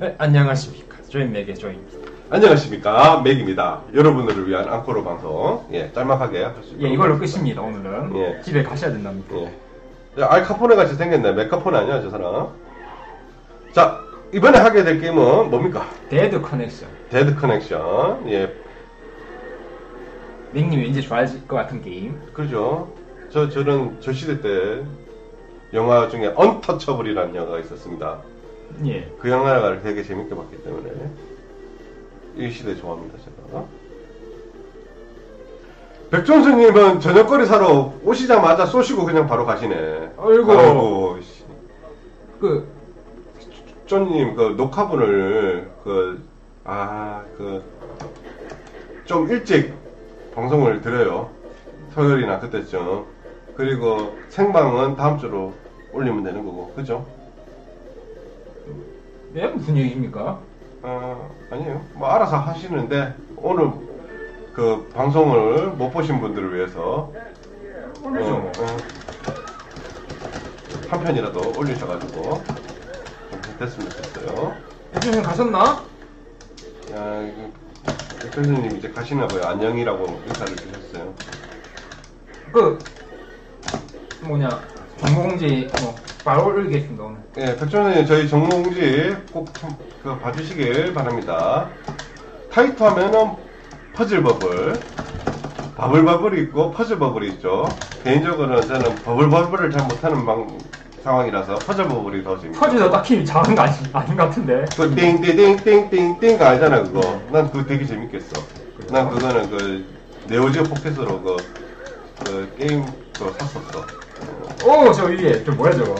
네, 안녕하십니까. 조인 맥의 조입니다. 안녕하십니까 맥입니다. 여러분들을 위한 앙코르 방송 예 짤막하게 할 수 있도록 예, 이걸로 하겠습니다. 끝입니다, 오늘은. 예. 집에 가셔야 된답니다. 예. 야, 알카포네 같이 생겼네. 메카포네 아니야 저 사람. 자 이번에 하게 될 게임은 뭡니까? 데드 커넥션. 데드 커넥션. 예 맥님이 왠지 좋아하실 것 같은 게임. 그러죠. 저 저는 저 시대 때 영화 중에 언터처블이라는 영화가 있었습니다. 예. 그 영화를 되게 재밌게 봤기 때문에 이 시대 좋아합니다 제가. 백종수님은 저녁거리 사러 오시자마자 쏘시고 그냥 바로 가시네. 아이고. 아이고, 씨. 그, 쪼님 그 녹화분을 그 아 그 좀 일찍 방송을 드려요. 토요일이나 그때쯤. 그리고 생방은 다음 주로 올리면 되는 거고, 그죠? 예, 무슨 얘기입니까? 어, 아니에요. 뭐 알아서 하시는데 오늘 그 방송을 못 보신 분들을 위해서 올리죠. 어, 어, 한 편이라도 올리셔가지고 좀 됐으면 좋겠어요. 백준님 가셨나? 야, 이거 백선생님 이제 가시나 봐요. 안녕이라고 인사를 주셨어요. 그, 뭐냐, 정보공지, 뭐, 바로 올리겠습니다, 오늘. 예, 백선생님 저희 정모공지 꼭 참, 그 봐주시길 바랍니다. 타이트 하면은 퍼즐 버블, 버블 버블이 있고 퍼즐 버블이 있죠. 개인적으로는 저는 버블 버블을 잘 못하는 방, 상황이라서 퍼즐 버블이 더 재밌어요. 퍼즐도 딱히 잘하는 거 아니, 아닌 것 같은데. 그 띵띵띵띵띵띵 아니잖아 그거. 난 그거 되게 재밌겠어. 난 그거는 그 네오지오 포켓으로 그, 그 게임 그거 샀었어. 오, 저 위에, 저 뭐야, 저거.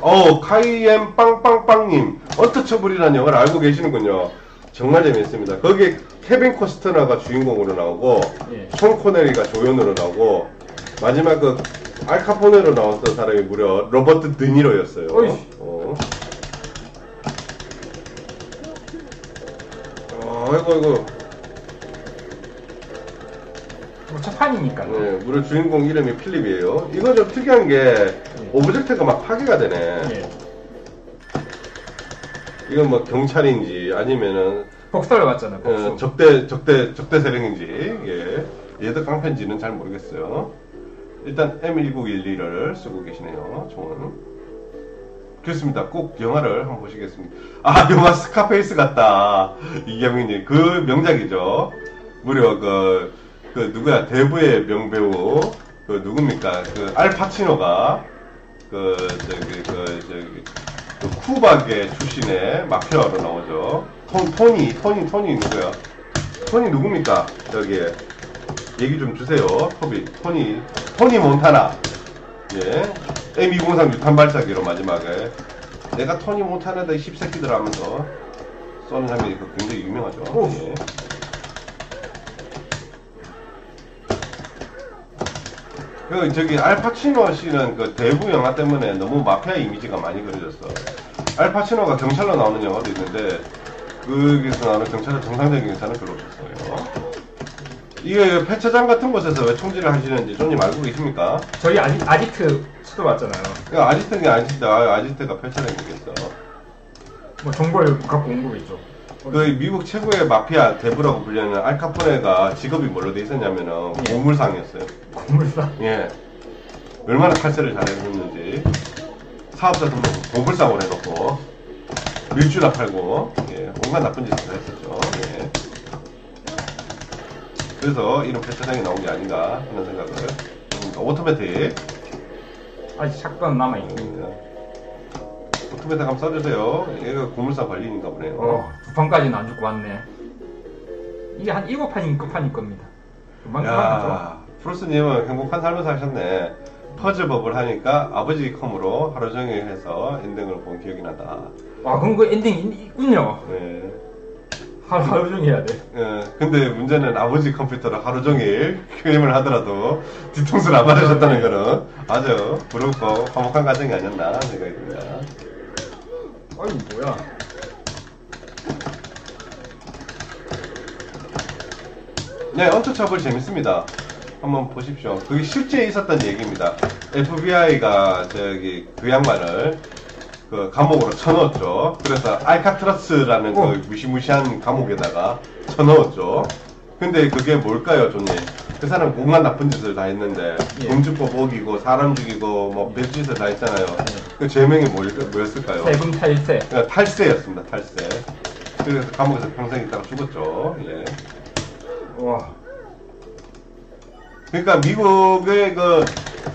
어 카이엠 빵빵빵님 언터처블이라는 영화를 알고 계시는군요. 정말 재밌습니다. 거기에 케빈 코스트너가 주인공으로 나오고 예. 숀 코네리가 조연으로 나오고 마지막 그 알카포네로 나왔던 사람이 무려 로버트 드니로였어요. 어이씨. 어. 어, 아이고 아이고. 뭐, 첫판이니까. 네, 무려 주인공 이름이 필립이에요. 이거 좀 특이한 게 오브젝트가 막 파괴가 되네. 예. 이건 뭐 경찰인지 아니면은 복사를 봤잖아요, 복수. 어, 적대 적대 적대 세력인지 예 얘도 깡패인지는 잘 모르겠어요. 일단 M1912를 쓰고 계시네요. 총은. 그렇습니다. 꼭 영화를 한번 보시겠습니다. 아 영화 스카페이스 같다. 이경민님 그 명작이죠. 무려 그, 그 누구야 대부의 명배우 그 누굽니까 그 알파치노가 그 저기 그 저기 그 쿠바계 출신의 마피아로 나오죠. 톤, 토니, 토니, 토니 누구야? 토니 누굽니까? 여기 얘기 좀 주세요. 토비, 토니, 토니 몬타나. 예. M203 유탄 발사기로 마지막에 내가 토니 몬타나다 이 씹새끼들 하면서 쏘는 장면이 그 굉장히 유명하죠. 오. 예. 그 저기 알파치노 씨는 그 대부 영화 때문에 너무 마피아 이미지가 많이 그려졌어. 알파치노가 경찰로 나오는 영화도 있는데 거기서 나오는 경찰의 정상적인 경찰은 별로 없었어요. 이게 폐차장 같은 곳에서 왜 총질을 하시는지 좀님 알고 계십니까? 저희 아지, 아지트 수도 봤잖아요. 이거 아지트가 아지트다. 아지트가 폐차장이겠어. 뭐, 정보를 갖고 온 거겠죠. 그 미국 최고의 마피아 대부라고 불리는 알카포네가 직업이 뭘로 돼 있었냐면은 예. 고물상이었어요. 고물사. 예. 얼마나 칼세를 잘해줬는지. 사업자 등록 고물상을 해놓고, 밀주나 팔고, 예. 온갖 나쁜 짓을 다 했었죠. 예. 그래서 이런 패차장이 나온 게 아닌가 하는 생각을. 오토매틱. 아직 샷건 남아있고. 예. 오토매틱 한번 써주세요. 얘가 고물상 관리인가 보네요. 어, 두 판까지는 안 죽고 왔네. 이게 한 일곱 판인 끝판일 겁니다. 금방 끝나죠. 야, 프로스님은 행복한 삶을 사셨네. 퍼즐 법을 하니까 아버지 컴으로 하루 종일 해서 엔딩을 본 기억이 나다. 와, 그럼 그 엔딩 있- 있군요. 네. 하루, 하루 종일 해야 돼. 예, 근데 문제는 아버지 컴퓨터를 하루 종일 게임을 하더라도 뒤통수를 안 맞으셨다는 거는 아주 부럽고 화목한 가정이 아니었나 생각이 듭니다. 아이, 뭐야. 네, 언터처블 재밌습니다. 한번 보십시오. 그게 실제 있었던 얘기입니다. FBI가 저기 그 양반을 그 감옥으로 쳐넣었죠. 그래서 알카트라스라는 어. 그 무시무시한 감옥에다가 쳐넣었죠. 근데 그게 뭘까요, 존님? 그 사람 공간 나쁜 짓을 다 했는데 예. 동주법 어기고 사람 죽이고 뭐 별짓을 다 했잖아요. 그 죄명이 뭘, 뭐였을까요? 세금 탈세. 어, 탈세였습니다. 탈세. 그래서 감옥에서 평생 있다가 죽었죠. 예. 와. 그러니까 미국의 그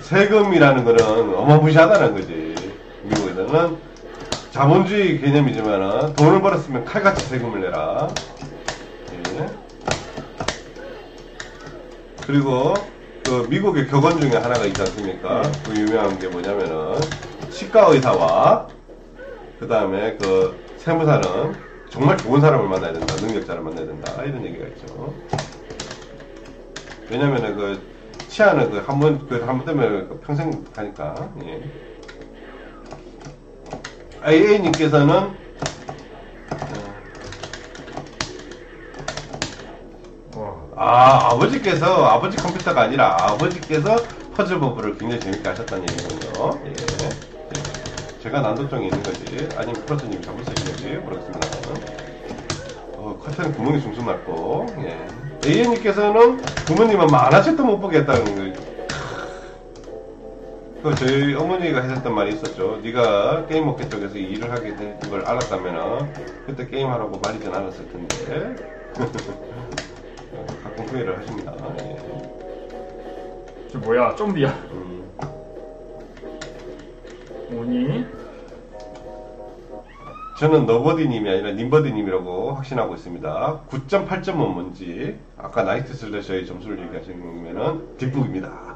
세금이라는 거는 어마무시하다는 거지. 미국에서는 자본주의 개념이지만은 돈을 벌었으면 칼같이 세금을 내라. 예. 그리고 그 미국의 격언 중에 하나가 있지 않습니까? 그 유명한 게 뭐냐면은 치과 의사와 그 다음에 그 세무사는 정말 좋은 사람을 만나야 된다. 능력자를 만나야 된다. 이런 얘기가 있죠. 왜냐면은 그 치아는 그 한 번 그 한 번 때문에 그 평생 가니까. 예. AA님께서는 와. 아 아버지께서 아버지 컴퓨터가 아니라 아버지께서 퍼즐 버블을 굉장히 재밌게 하셨다는 얘기군요. 예. 예. 제가 난도증이 있는 거지 아니면 프로스님이 잘못 쓰시는지 모르겠습니다. 어, 커튼 구멍이 숭숭 났고 예. AN님께서는 부모님은 만화책도 못 보겠다는 거. 그 저희 어머니가 하셨던 말이 있었죠. 네가 게임 업계 쪽에서 일을 하게 된 걸 알았다면은 그때 게임 하라고 말이진 않았을 텐데. 가끔 후회를 하십니다. 예. 저 뭐야? 좀비야. 음. 오니? 저는 너버디님이 아니라 님버디님이라고 확신하고 있습니다. 9.8점은 뭔지 아까 나이트 슬래셔의 점수를 얘기하시는 거면은 뒷북입니다.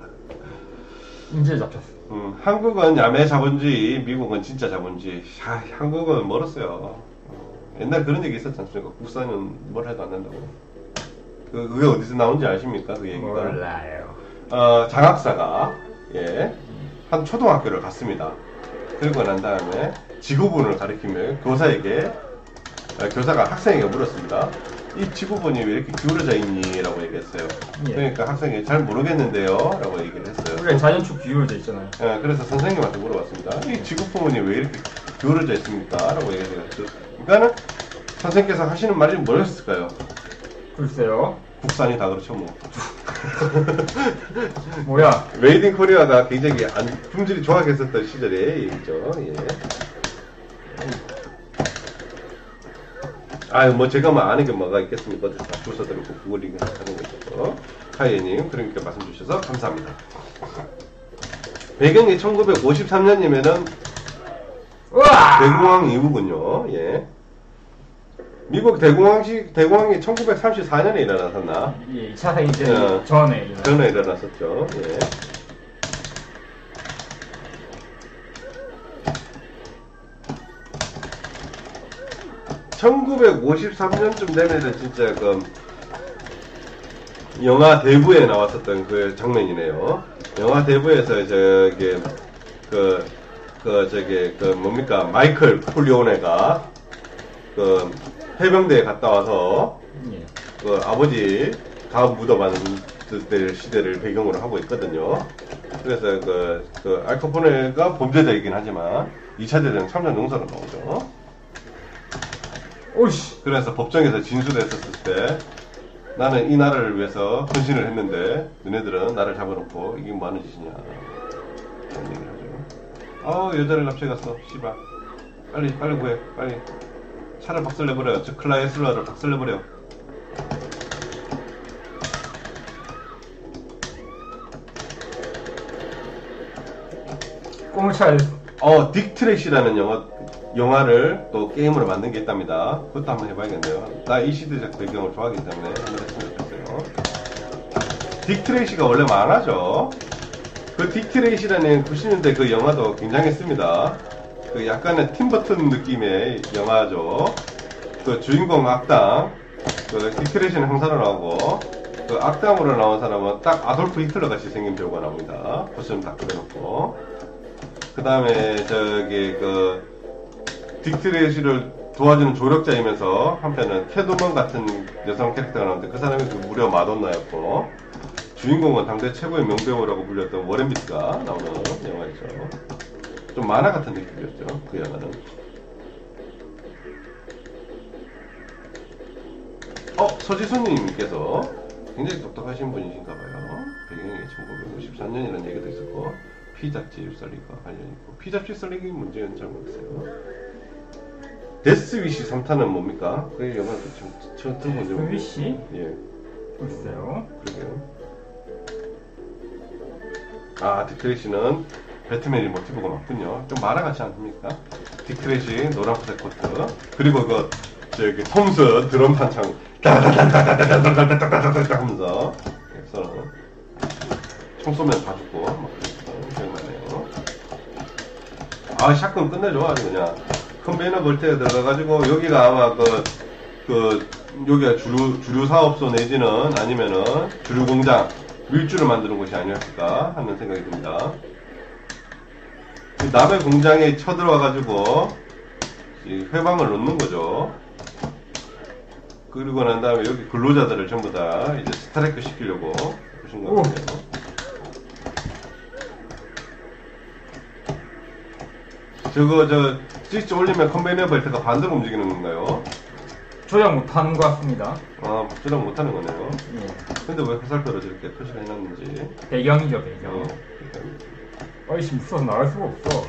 인질 잡혔어. 음, 한국은 야매 자본주의, 미국은 진짜 자본주의. 야, 한국은 멀었어요. 어, 옛날 그런 얘기 있었지 않습니까? 국산은 뭘 해도 안 된다고. 그, 그게 어디서 나온지 아십니까? 그 얘기가. 몰라요. 어, 장학사가, 예, 한 초등학교를 갔습니다. 그리고 난 다음에 지구본을 가리키며 교사에게, 어, 교사가 학생에게 물었습니다. 이 지구본이 왜 이렇게 기울어져 있니? 라고 얘기했어요. 예. 그러니까 학생이 잘 모르겠는데요? 라고 얘기를 했어요. 우리가 자연축 기울어져 있잖아요. 예, 그래서 선생님한테 물어봤습니다. 이 지구본이 왜 이렇게 기울어져 있습니까? 라고 얘기해요. 그러니까는 선생님께서 하시는 말이 뭐였을까요? 글쎄요. 국산이 다 그렇죠, 뭐. 뭐야? 메이드 인 코리아가 굉장히 안, 품질이 좋아했었던 시절의 얘기죠. 예. 아유, 뭐 제가 뭐 아는 게 뭐가 있겠습니까? 어디 다 주워들고 구글링 하는 거죠. 하이님, 그러니까 말씀 주셔서 감사합니다. 배경이 1953년이면은 우와! 대공황 이후군요. 예. 미국 대공황시, 대공황이 1934년에 일어났었나? 예, 2차 세계대전 어. 전에 일어난. 전에 일어났었죠. 예. (1953년쯤) 되면은 진짜 그 영화 대부에 나왔었던 그 장면이네요 영화 대부에서 저기 그, 그 저기 그 뭡니까 마이클 콜리오네가 그 해병대에 갔다 와서 예. 그 아버지 다음 묻어가는 때 시대를 배경으로 하고 있거든요. 그래서 그, 그 알카포네가 범죄자이긴 하지만 2차 대전 참전 용사로 나오죠. 오이씨. 그래서 법정에서 진술했었을 때 나는 이 나라를 위해서 헌신을 했는데 너네들은 나를 잡아놓고 이게 뭐 하는 짓이냐 그런 얘기를 하죠. 아우 여자를 납치해갔어 씨발 빨리 빨리 구해 빨리 차를 박살내버려 저 클라이슬라를 박살내버려 잘. 어, 딕트랙이라는 영화, 영화를 또 게임으로 만든 게 있답니다. 그것도 한번 해봐야겠네요. 나 이 시대적 배경을 좋아하기 때문에 한번 했으면 좋겠어요. 딕트랙이가 원래 만화죠. 그 딕트랙이라는 90년대 그 영화도 굉장했습니다. 그 약간의 팀버튼 느낌의 영화죠. 그 주인공 악당, 그 딕트랙이는 항사로 나오고, 그 악당으로 나온 사람은 딱 아돌프 히틀러 같이 생긴 배우가 나옵니다. 코스튬 다 그려놓고. 그 다음에 저기 그 딕트레시를 도와주는 조력자이면서 한편은 캐도먼 같은 여성 캐릭터가 나오는데 그 사람이 그 무려 마돈나였고 주인공은 당대 최고의 명배우라고 불렸던 워렌 비트가 나오는 영화이죠. 좀 만화 같은 느낌이었죠. 그 영화는. 어, 서지수님께서 굉장히 똑똑하신 분이신가 봐요. 배경이 1954년이라는 얘기도 있었고, 피잡지 썰리과 관련 있고, 피잡지 썰리기 문제는 잘 모르겠어요. 데스위시 3탄은 뭡니까? 그 영화도 좀 처음 들어본 적. 데스위시? 예, 글쎄요. 그러게요. 아, 디크레시는 배트맨이 모티브가 맞군요. 좀 만화 같지 않습니까? 디크레시 노란색 코트 그리고 그 저기 톰스 드럼 탄창 따다다다다다다다다다다다 하면서 서로 총 쏘면 다 죽고 막 그랬던 기억나네요. 아 샷건 끝내줘 아주 그냥 컨베이너 볼트에 들어가가지고 여기가 아마 그, 그 여기가 주류 주류 사업소 내지는 아니면은 주류 공장 밀주를 만드는 곳이 아니었을까 하는 생각이 듭니다. 그 남의 공장에 쳐들어와가지고 이 회방을 놓는 거죠. 그리고 난 다음에 여기 근로자들을 전부 다 이제 스트라이크 시키려고 보신. 같아요. 저거 저 스위치 올리면 컨베이너 벨트가 반대로 움직이는 건가요? 조작 못하는 것 같습니다. 아, 조작 못하는 거네요. 예. 근데 왜 화살표로 저렇게 표시를 해놨는지. 배경이죠, 배경. 어, 어이씨, 무서워서 나갈 수가 없어.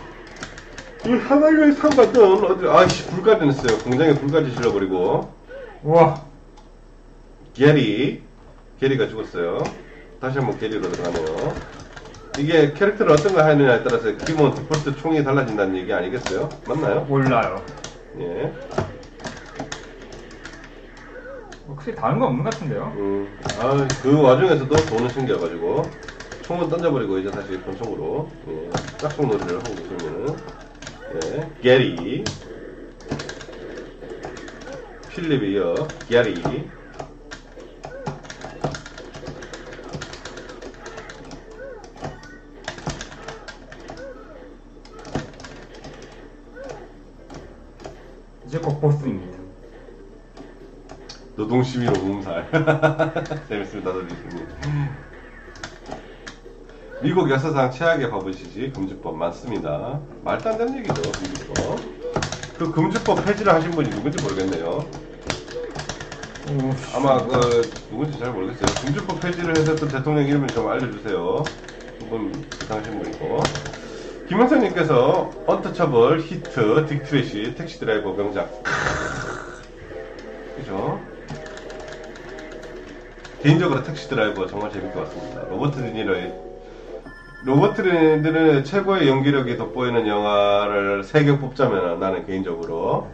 이 하나의 상가든 어디 아이씨 불까지 냈어요. 공장에 불까지 질러버리고 우와, 게리 게리가 죽었어요. 다시 한번 게리로 들어가네요. 이게 캐릭터를 어떤 거 하느냐에 따라서 기본 디폴트 총이 달라진다는 얘기 아니겠어요? 맞나요? 몰라요. 예. 뭐 크게 다른 거 없는 것 같은데요? 음, 아, 그 와중에서도 돈을 챙겨가지고 총은 던져버리고 이제 다시 권총으로 예, 짝퉁 놀이를 하고 있으면은 예, 게리 필립 이어 게리 보스입니다. 노동시위로 몸살. 재밌습니다 노동시위. 미국 역사상 최악의 법이시지 금주법 맞습니다. 말도 안 되는 얘기죠 금주법. 그 금주법 폐지를 하신 분이 누군지 모르겠네요. 오, 아마 그 누군지 잘 모르겠어요. 금주법 폐지를 해서 또 대통령 이름을 좀 알려주세요. 그분 부탁하신 분이고 김영선님께서 언터처블, 히트, 딕트래시, 택시 드라이버 명작. 그죠? 개인적으로 택시 드라이버 정말 재밌게 봤습니다. 로버트 드니로의 로버트 드니로의 최고의 연기력이 돋보이는 영화를 3개 뽑자면 나는 개인적으로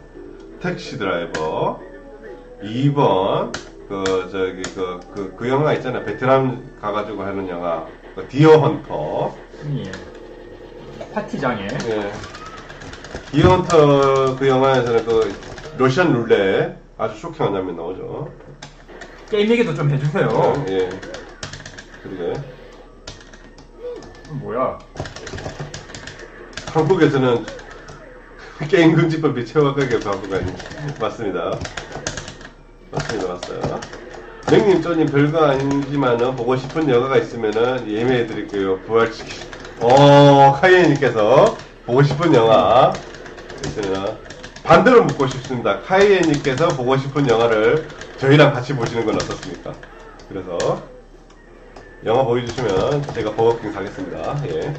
택시 드라이버 2번 그 저기 그그 그 영화 있잖아요 베트남 가가지고 하는 영화 그 디어 헌터 예. 파티장에 예 디어 헌터 그 영화에서는 그 러시안 룰렛 아주 쇼킹한 장면 나오죠 게임 얘기도 좀 해주세요. 예 그러게 뭐야? 한국에서는 게임 금지법이 최악하게 바꾸가 맞습니다. 맞습니다, 맞어요. 맥님, 쪼님 별거 아니지만은 보고 싶은 영화가 있으면은 예매해 드릴게요. 부활시키. 어, 카이엔님께서 보고 싶은 영화 반대로 묻고 싶습니다. 카이엔님께서 보고 싶은 영화를 저희랑 같이 보시는 건 어떻습니까? 그래서 영화 보여주시면 제가 버거킹 사겠습니다. 예.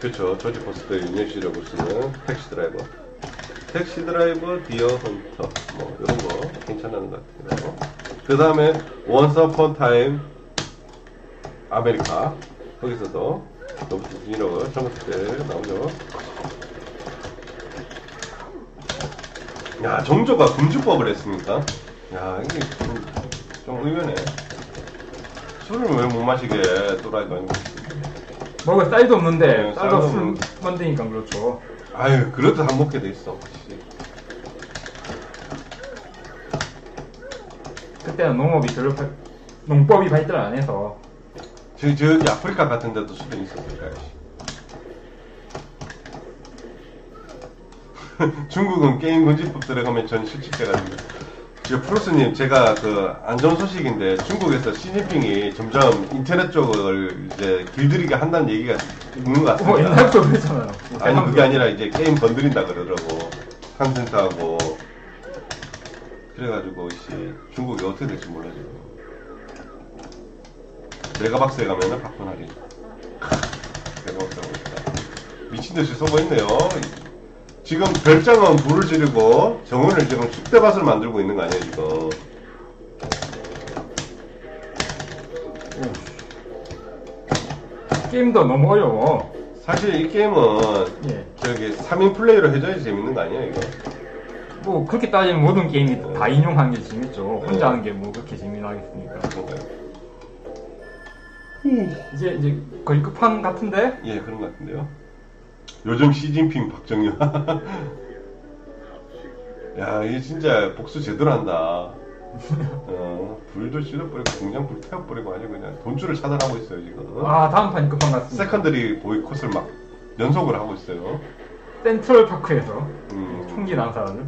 그렇죠. 조지 포스터의 윤여씨라고 쓰는 택시 드라이버. 택시 드라이버, 디어 헌터, 뭐 이런 거 괜찮은 것 같아요. 그 다음에 원스 어폰 타임 아메리카 거기서도 로버트 디니로가 젊었을 때 나오죠. 야 정조가 금주법을 했습니까? 야 이게 좀, 좀 의외네. 술을 왜 못 마시게 또라이가 아니고. 먹을 쌀도 없는데 네, 쌀로 쌀도 술 없는- 만드니까 그렇죠. 아유, 그래도 안 먹게 돼 있어. 그때는 농업이 별로 발- 농법이 발달 안 해서 저, 저기 아프리카 같은 데도 술이 있었을까요? 중국은 게임 금지법 들어가면 전 실직해가지고 저 프로스님 제가 그 안 좋은 소식인데 중국에서 시진핑이 점점 인터넷 쪽을 이제 길들이게 한다는 얘기가 있는 것뭐 같습니다. 옛날부터 그랬잖아요. 아니 그게 아니라 이제 게임 건드린다 그러더라고 한센터하고 그래가지고 씨 중국이 어떻게 될지 몰라 지금 메가박스에 가면은 박분하리 메가박스 하고 있다. 미친듯이 쏘고 있네요. 지금 별장은 불을 지르고 정원을 지금 쑥대밭을 만들고 있는 거 아니에요 지금? 게임도 너무 어려워. 사실 이 게임은 예. 저기 3인 플레이로 해줘야지 재밌는 거 아니에요 이거 뭐 그렇게 따지면 모든 게임이 어. 다 인용하는 게 재밌죠. 네. 혼자 하는 게 뭐 그렇게 재미나겠습니까? 그런가요? 이제 이제 거의 끝판 같은데? 예, 그런 것 같은데요. 요즘 시진핑 박정희. 야, 이게 진짜 복수 제대로 한다. 어, 불도 질러버리고 공장 불 태워버리고 아주 그냥 돈줄을 차단하고 있어요 지금. 아 다음 판이 끝판 같습니다. 세컨드리 보이콧을 막 연속으로 하고 있어요. 센트럴 파크에서 음, 총기 난 사람을.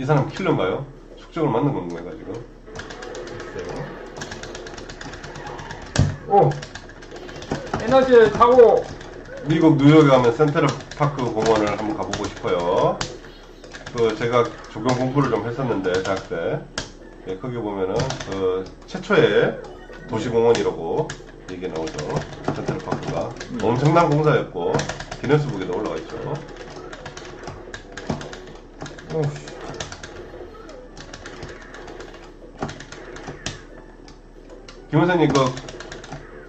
이 사람 킬러인가요? 숙적을 만든 건가요 지금? 오 에너지를 타고 미국 뉴욕에 가면 센트럴 파크 공원을 한번 가보고 싶어요. 그 제가 조경 공부를 좀 했었는데 대학 때 예, 거기 보면은 그 최초의 도시공원이라고 얘기 나오죠. 센트럴 파크가 음. 엄청난 공사였고 기네스북에도 올라가 있죠. 오 김 원사님 그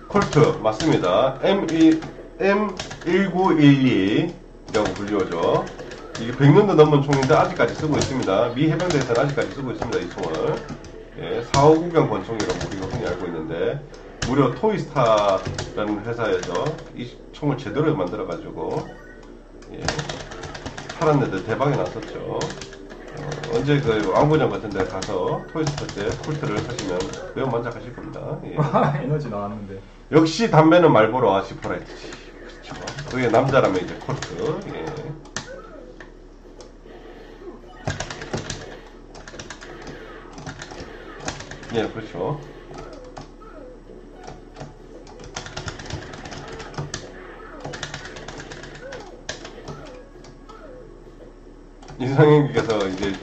콜트 맞습니다. M1 M1912라고 불리워져. 이게 100년도 넘은 총인데 아직까지 쓰고 있습니다. 미 해병대에서는 아직까지 쓰고 있습니다. 이 총을. 예, 4호구경 권총이라고 우리가 흔히 알고 있는데 무려 토이스타라는 회사에서 이 총을 제대로 만들어가지고 예, 팔았는데 대박이 났었죠. 어, 언제 그 왕구장 같은 데 가서 토이스타 때 콜트를 사시면 매우 만족하실 겁니다. 예. 에너지 나왔는데. 역시 담배는 말보로 아시퍼라이트지. 그렇죠. 그게 남자라면 이제 콜트. 예. 예, 그렇죠. 인상현님께서 이제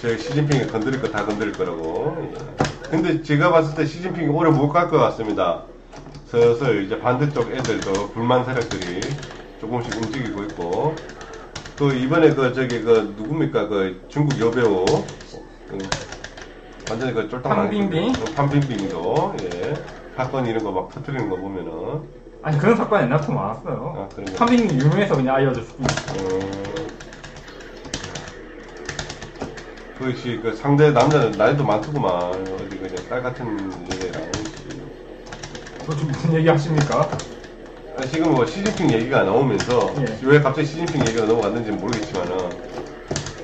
저 시진핑이 건드릴 거 다 건드릴 거라고. 예. 근데 제가 봤을 때 시진핑이 오래 못 갈 것 같습니다. 슬슬 이제 반대쪽 애들도 불만 세력들이 조금씩 움직이고 있고 또 이번에 그 저기 그 누굽니까 그 중국 여배우 그 완전히 그 쫄딱 판빙빙? 판빙빙도 예 사건 이런 거 막 터트리는 거 보면은 아니 그런 사건 옛날부터 많았어요. 아? 판빙이 유명해서 그냥 뿐. 어, 그것이 그 상대 남자는 나이도 많더구만 어디 그냥 딸 같은 그 지금 무슨 얘기 하십니까? 아, 지금 뭐 시진핑 얘기가 나오면서 예. 왜 갑자기 시진핑 얘기가 넘어갔는지 모르겠지만은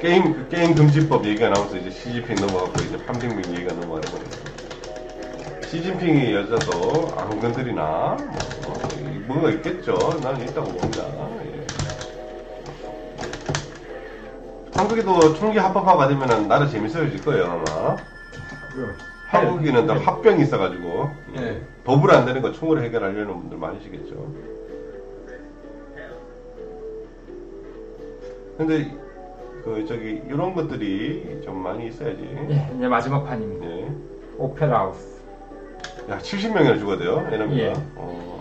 게임 그 게임 금지법 얘기가 나오면서 이제 시진핑 넘어갔고 이제 판빙빙 얘기가 넘어가는 거예요. 시진핑이 여자도 안 건드리나 뭐, 뭔가 있겠죠. 나는 있다고 봅니다. 한국에도 총기 합법화가 되면은 나라 재밌어질 거예요 아마. 그, 한국인은 다 예. 합병이 있어가지고 예. 법으로 안 되는 거 총으로 해결하려는 분들 많으시겠죠. 근데 그 저기 이런 것들이 좀 많이 있어야지. 예, 이제 마지막 판입니다. 예. 오페라 하우스. 야 70명이나 죽어야 돼요. 이놈이가. 예. 어.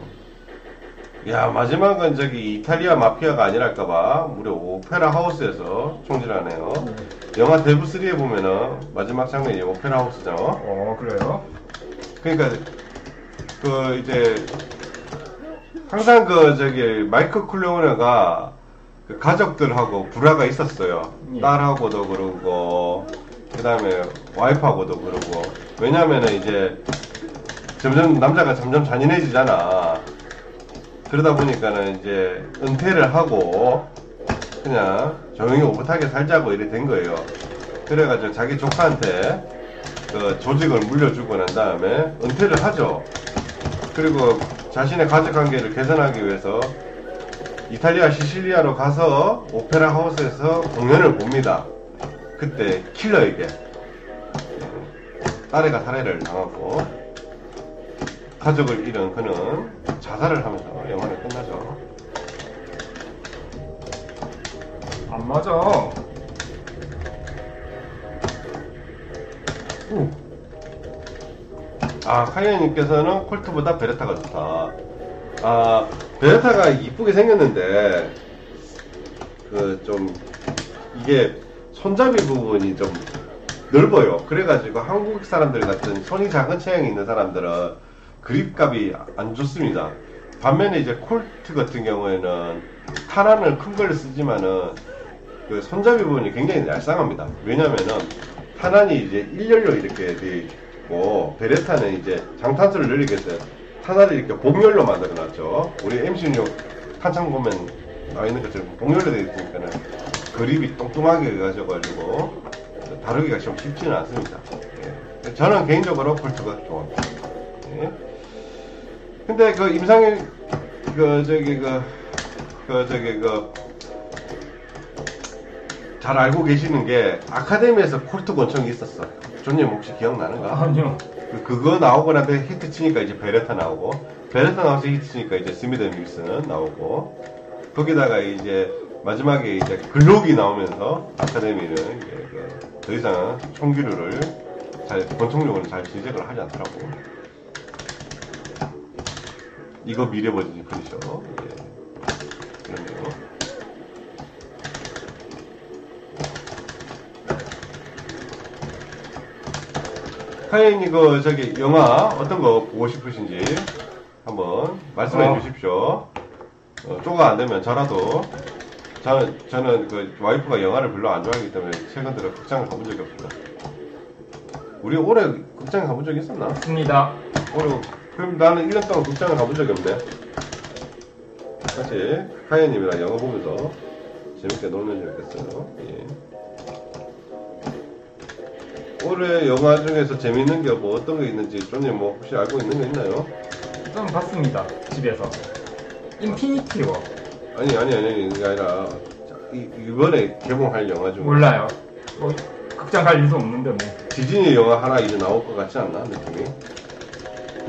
야 마지막은 저기 이탈리아 마피아가 아니랄까봐 무려 오페라 하우스에서 총질하네요. 영화 데브 3에 보면은 마지막 장면이 오페라 하우스죠. 어, 그래요? 그러니까 그 이제 항상 그 저기 마이크 쿨레오네가 그 가족들하고 불화가 있었어요. 예. 딸하고도 그러고 그 다음에 와이프하고도 그러고 왜냐면은 이제 점점 남자가 점점 잔인해지잖아. 그러다 보니까는 이제 은퇴를 하고 그냥 조용히 오붓하게 살자고 이래 된 거예요. 그래가지고 자기 조카한테 그 조직을 물려주고 난 다음에 은퇴를 하죠. 그리고 자신의 가족 관계를 개선하기 위해서 이탈리아 시실리아로 가서 오페라 하우스에서 공연을 봅니다. 그때 킬러에게 딸애가 살해를 당하고 가족을 잃은 그는 자살을 하면서 영화는 끝나죠. 안 맞아. 오, 아, 카이언님께서는 콜트보다 베레타가 좋다. 아, 베레타가 이쁘게 생겼는데, 그, 좀, 이게 손잡이 부분이 좀 넓어요. 그래가지고 한국 사람들 같은 손이 작은 체형이 있는 사람들은 그립감이 안 좋습니다. 반면에 이제 콜트 같은 경우에는 탄환을 큰 걸 쓰지만은 그 손잡이 부분이 굉장히 얄쌍합니다. 왜냐면은 탄환이 이제 일렬로 이렇게 돼 있고 베레타는 이제 장탄수를 늘리기 위해서 탄환을 이렇게 복열로 만들어 놨죠. 우리 MC6 한창 보면 나와 있는 것처럼 복열로 되어 있으니까는 그립이 뚱뚱하게 가져가지고 다루기가 좀 쉽지는 않습니다. 예. 저는 개인적으로 콜트가 좋아합니다. 예. 근데 그 임상일 그 저기 그, 그 저기 그 잘 알고 계시는 게 아카데미에서 콜트 권총이 있었어. 존님 혹시 기억나는가? 아니요. 그- 그거 나오고 나서 히트 치니까 이제 베레타 나오고 베레타 나와서 히트 치니까 이제 스미드 밀슨 나오고 거기다가 이제 마지막에 이제 글록이 나오면서 아카데미는 이제 그더 이상 총기류를 잘 권총용으로 잘 제작을 하지 않더라고. 이거 미래 버전이 그리죠. 예. 그러네요. 하인 이거 저기 영화 어떤 거 보고 싶으신지 한번 말씀해 어. 주십시오. 어, 쪼가 안 되면 저라도 저는 저는 그 와이프가 영화를 별로 안 좋아하기 때문에 최근 들어 극장을 가본 적이 없습니다. 우리 올해 극장에 가본 적이 있었나? 맞습니다. 올해 그럼 나는 1년 동안 극장을 가본 적이 없네. 사실 하연님이랑 영화 보면서 재밌게 놀면 좋겠어요. 예. 올해 영화 중에서 재밌는 게 뭐 어떤 게 있는지 쪼님 뭐 혹시 알고 있는 게 있나요? 좀 봤습니다. 집에서. 인피니티 워. 아니 아니 아니 그게 아니라 자, 이, 이번에 개봉할 영화 중에 몰라요. 뭐, 극장 갈 일도 없는데 뭐. 디즈니 영화 하나 이제 나올 것 같지 않나 느낌이?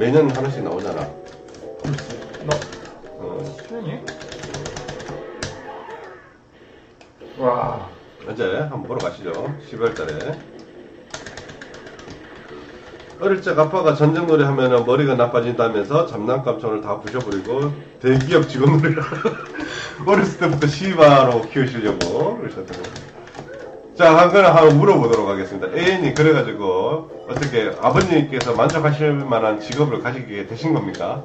매년 하나씩 나오잖아. 너, 어, 수현이? 와, 언제 한번 보러 가시죠. 12월 달에. 어릴 적 아빠가 전쟁 놀이 하면은 머리가 나빠진다면서 장난감촌을 다 부셔버리고 대기업 직원놀이를 어렸을 때부터 시바로 키우시려고 그러셨다고. 자, 한 거는 한번 물어보도록 하겠습니다. 애인이 그래가지고 어떻게 아버님께서 만족하실 만한 직업을 가지게 되신 겁니까?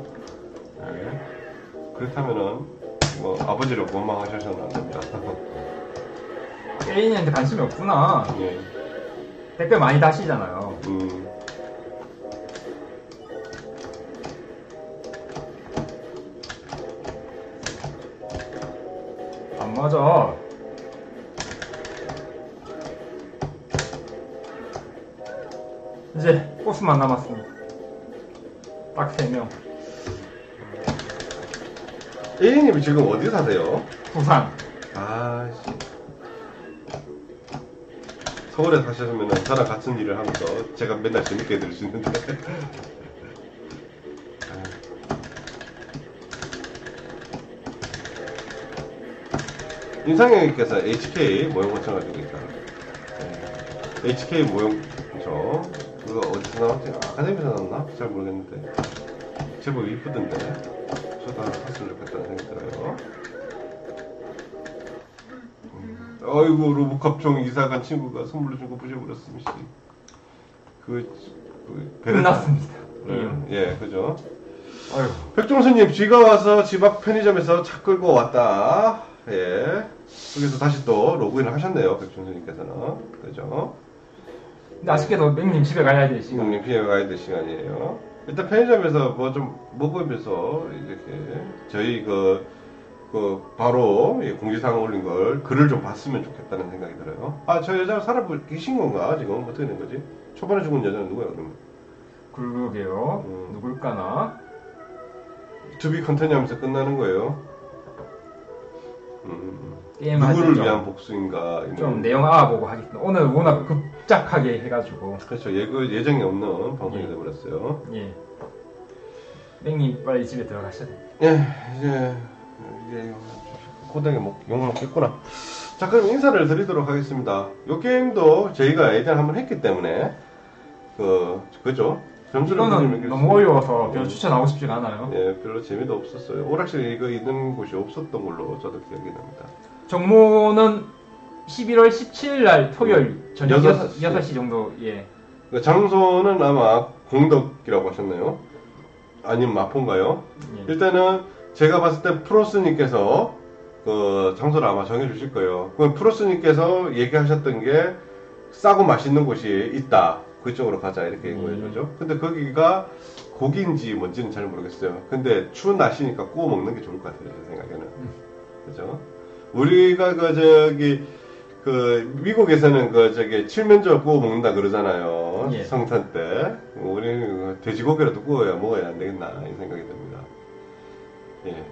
네. 그렇다면은 뭐 아버지를 원망하셔서는 안 됩니다. 애인한테 관심이 없구나. 예. 댓글 많이 다시잖아요. 음. 코스만 남았습니다. 딱 3명. A님이 지금 어디 사세요? 부산. 아씨. 서울에 사셨으면 저랑 같은 일을 하면서 제가 맨날 재밌게 들을 수 있는데. 인상형님께서 HK 모형 고청 가지고 있다. 네. HK 모형 고청 그거 어디서 나왔지? 아카데미에서 나왔나? 잘 모르겠는데 제법 이쁘던데 저도 하나 샀으면 좋겠다는 생각이 들어요. 음. 아이고 로봇캅총 이사간 친구가 선물로 준 거 부셔버렸음 씨. 그, 그 끝났습니다. 네, 예, 그죠. 아유, 백종수님, 쥐가 와서 집 앞 편의점에서 차 끌고 왔다. 예. 여기서 다시 또 로그인을 하셨네요, 백종수님께서는. 그죠. 근데 아쉽게도 맹님 집에 가야 될 시간. 시간님 피해 가야 될 시간이에요. 일단 편의점에서 뭐 좀 먹으면서 이렇게 저희 그, 그 바로 예, 공지사항 올린 걸 글을 좀 봤으면 좋겠다는 생각이 들어요. 아, 저 여자 살아보 계신 건가? 지금 어떻게 된 거지? 초반에 죽은 여자는 누구야, 그러면? 그러게요. 음. 누굴까나? 투비 컨텐츠 하면서 끝나는 거예요. 음, 게임 할 누구를 때 위한 좀, 복수인가 좀 내용 알아보고 하겠습니다. 오늘 워낙 급 작하게 해가지고 그렇죠 예고 예정이 없는 방송이 예. 돼버렸어요. 예. 땡님 빨리 집에 들어가셔야 돼요. 예 이제 이제 고등에 목, 욕 먹겠구나. 자 그럼 인사를 드리도록 하겠습니다. 이 게임도 저희가 예전에 한번 했기 때문에 그 그죠 점수를 이거는 드리면 너무 어려워서 별로 추천하고 싶지가 않아요. 예 별로 재미도 없었어요. 오락실 이거 있는 곳이 없었던 걸로 저도 기억이 납니다. 정모는 11월 17일 날 토요일 저녁 여섯 6시, 6시 정도 예. 그 장소는 아마 공덕이라고 하셨나요? 아니면 마포인가요? 예. 일단은 제가 봤을 때 프로스님께서 그 장소를 아마 정해주실 거예요. 그 프로스님께서 얘기하셨던 게 싸고 맛있는 곳이 있다. 그쪽으로 가자 이렇게 음. 얘기해 거죠. 근데 거기가 고기인지 뭔지는 잘 모르겠어요. 근데 추운 날씨니까 구워 먹는 게 좋을 것 같아요. 제 생각에는. 음. 그죠? 우리가 그 저기 그 미국에서는 그 저기 칠면조 구워 먹는다 그러잖아요. 예. 성탄 때. 우리는 그 돼지고기라도 구워야 먹어야 안 되겠나 이 생각이 듭니다. 예.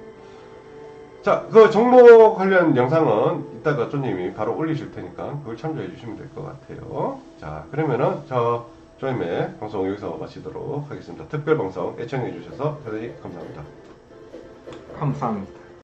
자, 그 정모 관련 영상은 이따가 조님이 바로 올리실 테니까 그걸 참조해 주시면 될 것 같아요. 자, 그러면은 저 조임의 방송 여기서 마치도록 하겠습니다. 특별 방송 애청해 주셔서 대단히 감사합니다. 감사합니다.